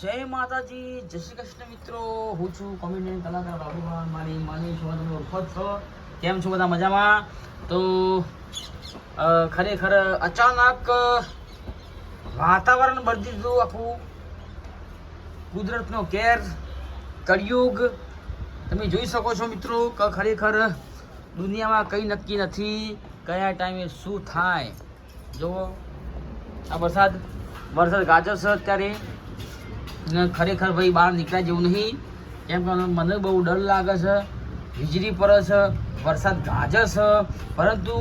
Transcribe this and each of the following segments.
જય માતાજી, જય શ્રી કૃષ્ણ મિત્રો. હું છું કોમેડિયન કલાકાર બાબુભાઈ મારી માની છો તમે ઓળખો છો. કેમ છો બધા મજામાં? તો ખરેખર અચાનક વાતાવરણ બદલી દીધું આખું. કુદરતનો કેર, કળિયુગ. તમે જોઈ શકો છો મિત્રો કે ખરેખર દુનિયામાં કંઈ નક્કી નથી. કયા ટાઈમે શું થાય? જુઓ. આ વરસાદ વરસાદ ગાજર છે અત્યારે. ને ખરેખર ભાઈ બહાર નીકળ્યા જેવું નહીં. કેમ કે મને બહુ ડર લાગે છે, વીજળી પડે છે, વરસાદ ગાજર છે. પરંતુ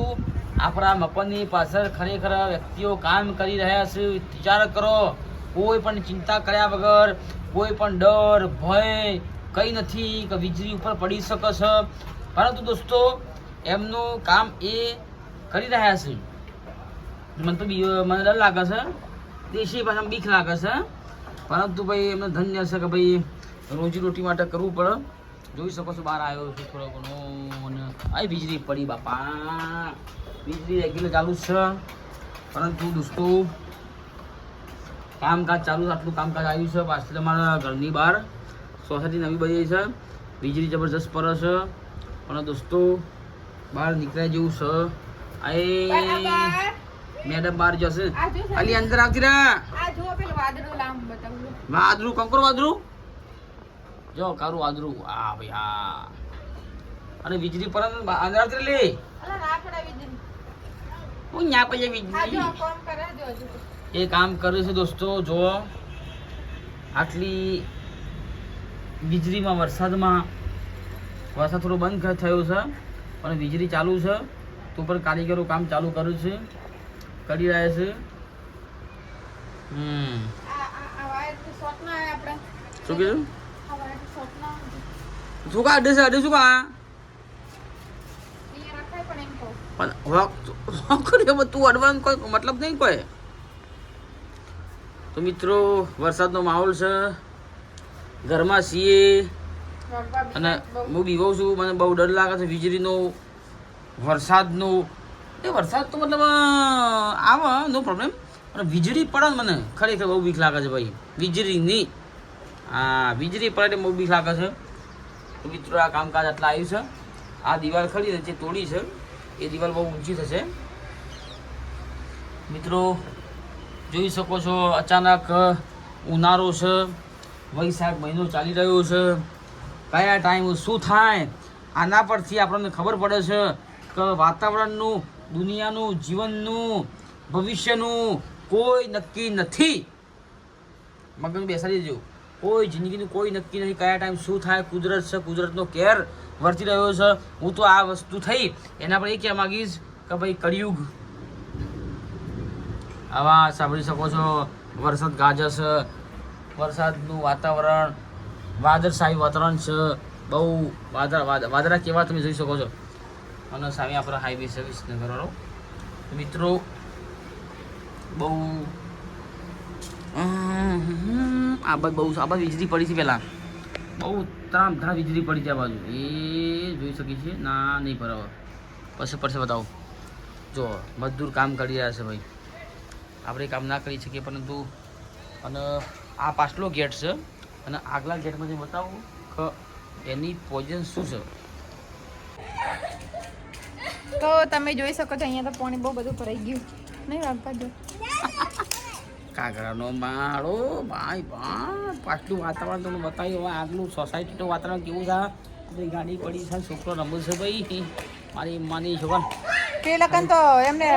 આપણા મપનની પાછળ ખરેખર વ્યક્તિઓ કામ કરી રહ્યા છે. વિચાર કરો, કોઈ પણ ચિંતા કર્યા વગર, કોઈ પણ ડર, ભય કંઈ નથી કે વીજળી ઉપર પડી શકે છે. પરંતુ દોસ્તો, એમનું કામ એ કરી રહ્યા છે. મને તો મને ડર લાગે છે. દેશી ભાષામાં બીક લાગે છે. પરંતુ ભાઈ એમને ધન્ય છે કે ભાઈ રોજી રોટી માટે કરવું પડે. જોઈ શકો છો બહાર આવ્યો છું થોડો ઘણો અને આ વીજળી પડી બાપા. વીજળી રેગ્યુલર ચાલુ છે. પરંતુ દોસ્તો, કામકાજ ચાલુ આટલું કામકાજ આવ્યું છે. પાછળ અમારા ઘરની બહાર સોસાયટી નવી બની છે. વીજળી જબરજસ્ત પડે છે. અને દોસ્તો, બહાર નીકળ્યા જેવું છે. આ મેડમ બહાર જશે. ખાલી અંદર આવતી બતાવું. વાદરું કંકર વાદરું જો કારું વાદરું આ ભાઈ હા અને વીજળી પર અંદર આવતી લે. અલા હું ન્યા પછી વીજળી. એ કામ કરે છે દોસ્તો જો. આટલી વીજળીમાં વરસાદમાં વરસાદ થોડો બંધ થયો છે પણ વીજળી ચાલુ છે. તો પણ કારીગરો કામ ચાલુ કર્યું છે. કરી રહ્યા છે. હમ. શું કીધું? શું કા અડે છે? અડે શું કા પણ હવે તું અડવાનું કોઈ મતલબ નહીં કોઈ? તો મિત્રો વરસાદનો માહોલ છે. ઘરમાં સીએ અને હું બીવો છું. મને બહુ ડર લાગે છે વીજળીનો વરસાદનો. એ વરસાદ તો મતલબ આવે, નો પ્રોબ્લેમ પણ વીજળી પડે મને, ખરેખર બહુ બીક લાગે છે ભાઈ. વીજળીની. હા, વીજળી પડે બહુ બીક લાગે છે. મિત્રો, આ કામકાજ આટલા આવ્યું છે. આ દિવાલ ખરી જે તોડી છે, એ દિવાલ બહુ ઊંચી થશે. મિત્રો, જોઈ શકો છો, અચાનક ઉનાળો છે. વૈશાખ મહિનો ચાલી રહ્યો છે. કયા ટાઈમ શું થાય? આના પરથી આપણને ખબર પડે છે કે વાતાવરણનું દુનિયાનું, જીવનનું, ભવિષ્યનું કોઈ નક્કી નથી. મગજ બેસાડી દેજો. કોઈ જિંદગીનું કોઈ નક્કી નથી. કયા ટાઈમ શું થાય, કુદરત છે, કુદરતનો કેર વર્તી રહ્યો છે. હું તો આ વસ્તુ થઈ. એના પર એ કહેવા માગીશ કે ભાઈ કળિયુગ. આવા સાંભળી શકો છો. વરસાદ ગાજર છે. વરસાદનું વાતાવરણ, વાદળછાયું વાતાવરણ છે. બહુ વાદળ, વાદ- વાદળા કેવા તમે જોઈ શકો છો. અને સામે આપણા હાઈવે છે વિસનગરવાળો મિત્રો, બહુ આ બાજુ બહુ, આ બાજુ વીજળી પડી છે પહેલાં. બહુ ત્રામ ધરા વીજળી પડી છે આ બાજુ. એ જોઈ શકીએ છીએ? ના, નહીં પર પછી પડશે બતાવો. જો, મજદૂર કામ કરી રહ્યા છે ભાઈ. આપણે કામ ના કરી શકીએ, પરંતુ, અને આ પાછલો ગેટ છે. અને આગલા ગેટમાં જે બતાવું કે એની પોઝિશન શું છે? તો તમે જોઈ શકો છો અહીંયા તો પાણી બહુ બધું ભરાઈ ગયું. નહીં વાગવા જો કાગરાનો માળો ભાઈ ભાઈ પાછલું વાતાવરણ તમને બતાવ્યું. હવે આગલું સોસાયટીનું વાતાવરણ કેવું છે? બધી ગાડી પડી છે છોકરો રમે છે ભાઈ. મારી માની છોકરા તે લગન તો એમને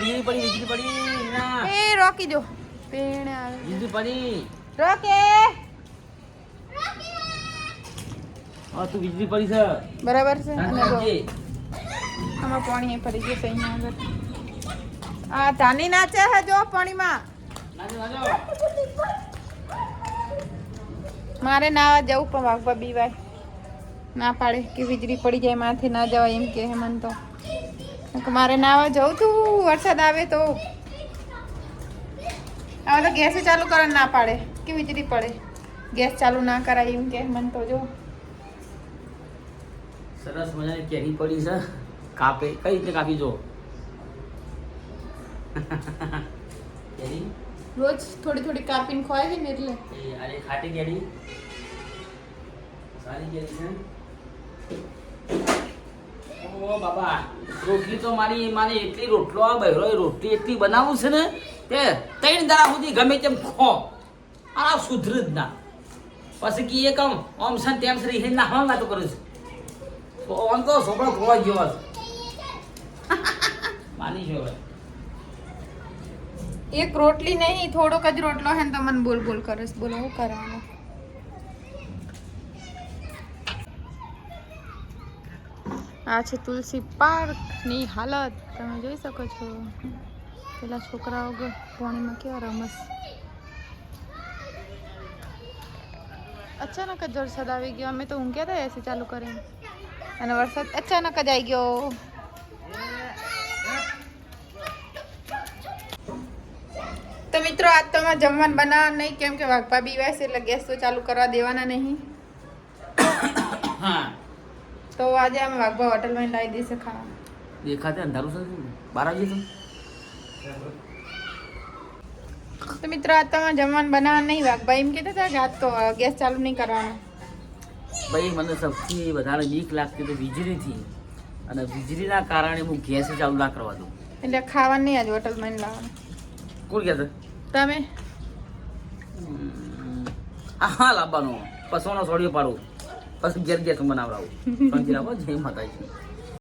વીજળી પડી વીજળી પડી. ના. એ રોકી જો પેણે આવે. વીજળી પડી. રોકે. હા તું વીજળી પડી છે. બરાબર છે. અને. આમાં પાણી ફરી ગયું છે અહીંયા આગળ. આ ધાની નાચે છે જો પાણીમાં. મારે નાવા જવું પણ વાગવા બીવાય ના પાડે કે વીજળી પડી જાય માથે ના જવાય એમ કે મન તો. મારે નાવા જવું તું, વરસાદ આવે તો. હવે તો ગેસ ચાલુ કરવા ના પાડે, કે વીજળી પડે. ગેસ ચાલુ ના કરાય એમ કે મન તો, જો. સરસ મજાની કેરી પડી છે. કાપે કઈ રીતે કાપી જો રોજ થોડી થોડી કાપીને ખવાય ને એટલે. અરે ખાટી કેરી. સારી કેરી છે. ઓ બાબા રોટલી તો મારી મારે એટલી રોટલો આ બહેરો રોટલી એટલી બનાવું છે ને તે ત્રણ દાડા સુધી ગમે તેમ ખો. આ સુધર જ ના. પછી કે એક આમ ઓમ સન તેમ સરી હે ના હવા તો કરું છું. આમ તો છોકરો ખોવા જેવા છે. માની છો એક રોટલી નહીં, થોડોક જ રોટલો હે તો મને બોલ બોલ કરસ. બોલો, હું કરવાનું? આ છે તુલસી પાર્કની હાલત. તમે જોઈ શકો છો. પેલા છોકરાઓ પાણીમાં કેવા રમસ. અચાનક જ વરસાદ આવી ગયો. અમે તો ઊંઘ્યા હતા એસી ચાલુ કરીને. અને વરસાદ અચાનક જ આવી ગયો. તો મિત્રો આજ તો અમારે જમવાનું બનાવવાનું નહીં કેમ કે વાઘપા બીવાય છે એટલે ગેસ તો ચાલુ કરવા દેવાના નહીં. હા. તો આજે અમે વાઘપા હોટલમાં લાવી દઈશું ખાવા દેખાતે અંધારું છે બાર વાગે તો તો મિત્રો આજ તો અમારે જમવાનું બનાવવાનું નહીં. વાઘપા એમ કહેતા હતા કે આજ તો ગેસ ચાલુ નહીં કરવાનો. ભાઈ મને સૌથી વધારે બીક લાગતી તો વીજળીથી. અને વીજળીના કારણે હું ગેસ ચાલુ ના કરવા દઉં. એટલે ખાવાનું નહીં આજે હોટલમાં લાવવાનું. કોણ કહેશે તમે? હા લાવવાનો પસવાનો સોડિયો પાડું પછી ઘેર ગેસ બનાવડાવું જય માતાજી.